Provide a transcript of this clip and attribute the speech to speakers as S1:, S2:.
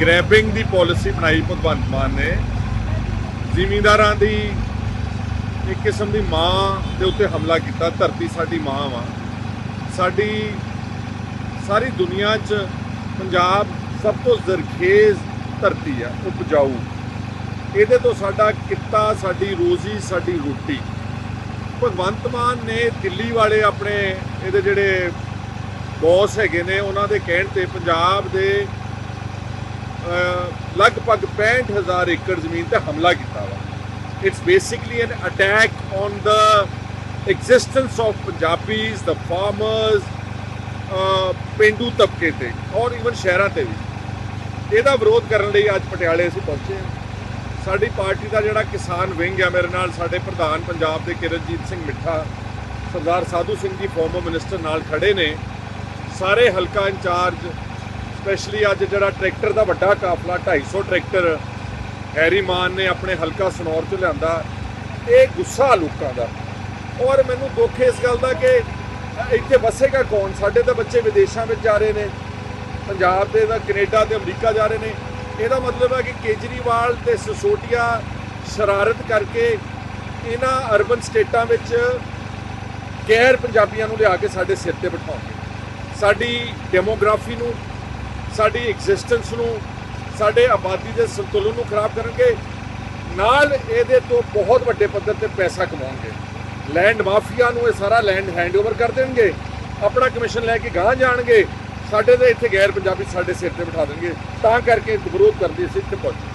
S1: Grabbing ਦੀ policy ਬਣਾਈ ਭਗਵੰਤ ਮਾਨ ਨੇ। ਜ਼ਿਮੀਂਦਾਰਾਂ ਦੀ ਇੱਕ ਕਿਸਮ ਦੀ ਮਾਂ ਦੇ ਉੱਤੇ ਹਮਲਾ ਕੀਤਾ, ਧਰਤੀ ਸਾਡੀ ਮਾਂ ਵਾ। ਸਾਡੀ ਸਾਰੀ ਦੁਨੀਆ 'ਚ ਪੰਜਾਬ ਸਭ ਤੋਂ ਜ਼ਰਖੇਜ਼ ਧਰਤੀ ਆ, ਉਪਜਾਊ। ਇਹਦੇ ਤੋਂ ਸਾਡਾ ਕਿੱਤਾ, ਸਾਡੀ ਰੋਜ਼ੀ, ਸਾਡੀ ਰੋਟੀ। ਭਗਵੰਤ ਮਾਨ ਨੇ ਦਿੱਲੀ ਵਾਲੇ ਆਪਣੇ ਇਹਦੇ ਜਿਹੜੇ ਬੌਸ ਹੈਗੇ ਨੇ, ਉਹਨਾਂ ਦੇ ਕਹਿਣ ਤੇ ਪੰਜਾਬ ਦੇ ਲਗਭਗ 65000 ਏਕੜ ਜ਼ਮੀਨ ਤੇ ਹਮਲਾ ਕੀਤਾ ਵਾ। It's basically an attack on the existence of Punjabis the farmers ਪਿੰਡੂ ਤਬਕੇ ਤੇ ਔਰ ਇਵਨ ਸ਼ਹਿਰਾਂ ਤੇ ਵੀ। ਇਹਦਾ ਵਿਰੋਧ ਕਰਨ ਲਈ ਅੱਜ ਪਟਿਆਲੇ ਅਸੀਂ ਪਹੁੰਚੇ ਹਾਂ। ਸਾਡੀ ਪਾਰਟੀ ਦਾ ਜਿਹੜਾ ਕਿਸਾਨ ਵਿੰਗ ਆ ਮੇਰੇ ਨਾਲ, ਸਾਡੇ ਪ੍ਰਧਾਨ ਪੰਜਾਬ ਦੇ ਕਿਰਨਜੀਤ ਸਿੰਘ ਮਿੱਠਾ, ਸਰਦਾਰ ਸਾਧੂ ਸਿੰਘ ਜੀ ਫਾਰਮਰ ਮਿਨਿਸਟਰ ਨਾਲ ਖੜੇ ਨੇ। ਸਾਰੇ ਹਲਕਾ ਇੰਚਾਰਜ ਸਪੈਸ਼ਲੀ ਅੱਜ ਜਿਹੜਾ ਟਰੈਕਟਰ ਦਾ ਵੱਡਾ ਕਾਫਲਾ 250 ਟਰੈਕਟਰ ਹੈਰੀ ਮਾਨ ਨੇ ਆਪਣੇ ਹਲਕਾ ਸਨੌਰ 'ਚ ਲਿਆਂਦਾ, ਇਹ ਗੁੱਸਾ ਲੋਕਾਂ ਦਾ। ਔਰ ਮੈਨੂੰ ਦੁੱਖ ਇਸ ਗੱਲ ਦਾ ਕਿ ਇੱਥੇ ਵਸੇਗਾ ਕੌਣ? ਸਾਡੇ ਤਾਂ ਬੱਚੇ ਵਿਦੇਸ਼ਾਂ ਵਿੱਚ ਜਾ ਰਹੇ ਨੇ, ਪੰਜਾਬ ਦੇ ਤਾਂ ਕੈਨੇਡਾ ਤੇ ਅਮਰੀਕਾ ਜਾ ਰਹੇ ਨੇ। ਇਹਦਾ ਮਤਲਬ ਹੈ ਕਿ ਕੇਜਰੀਵਾਲ ਤੇ ਸਸੋਟੀਆ ਸ਼ਰਾਰਤ ਕਰਕੇ ਇਹਨਾਂ ਅਰਬਨ ਸਟੇਟਾਂ ਵਿੱਚ ਗੈਰ ਪੰਜਾਬੀਆਂ ਨੂੰ ਲਿਆ ਕੇ ਸਾਡੇ ਸਿਰ ਤੇ ਬਿਠਾਉਣਗੇ। ਸਾਡੀ ਡੈਮੋਗ੍ਰਾਫੀ ਨੂੰ ਸਾਡੀ ਐਗਜ਼ਿਸਟੈਂਸ ਨੂੰ, ਸਾਡੇ ਆਬਾਦੀ ਦੇ ਸੰਤੁਲਨ ਨੂੰ ਖਰਾਬ ਕਰਨਗੇ, ਨਾਲ ਇਹਦੇ ਤੋਂ ਬਹੁਤ ਵੱਡੇ ਪੱਧਰ ਤੇ ਪੈਸਾ ਕਮਾਉਣਗੇ। ਲੈਂਡ ਮਾਫੀਆ ਨੂੰ ਇਹ ਸਾਰਾ ਲੈਂਡ ਹੈਂਡਓਵਰ ਕਰ ਦੇਣਗੇ, ਆਪਣਾ ਕਮਿਸ਼ਨ ਲੈ ਕੇ ਗਾਂਹ ਜਾਣਗੇ, ਸਾਡੇ ਤੇ ਇੱਥੇ ਗੈਰ ਪੰਜਾਬੀ ਸਾਡੇ ਸਿਰ ਤੇ ਬਿਠਾ ਦੇਣਗੇ, ਤਾਂ ਕਰਕੇ ਵਿਰੋਧ ਕਰਦੇ ਸੀ ਇੱਥੇ ਪਹੁੰਚੇ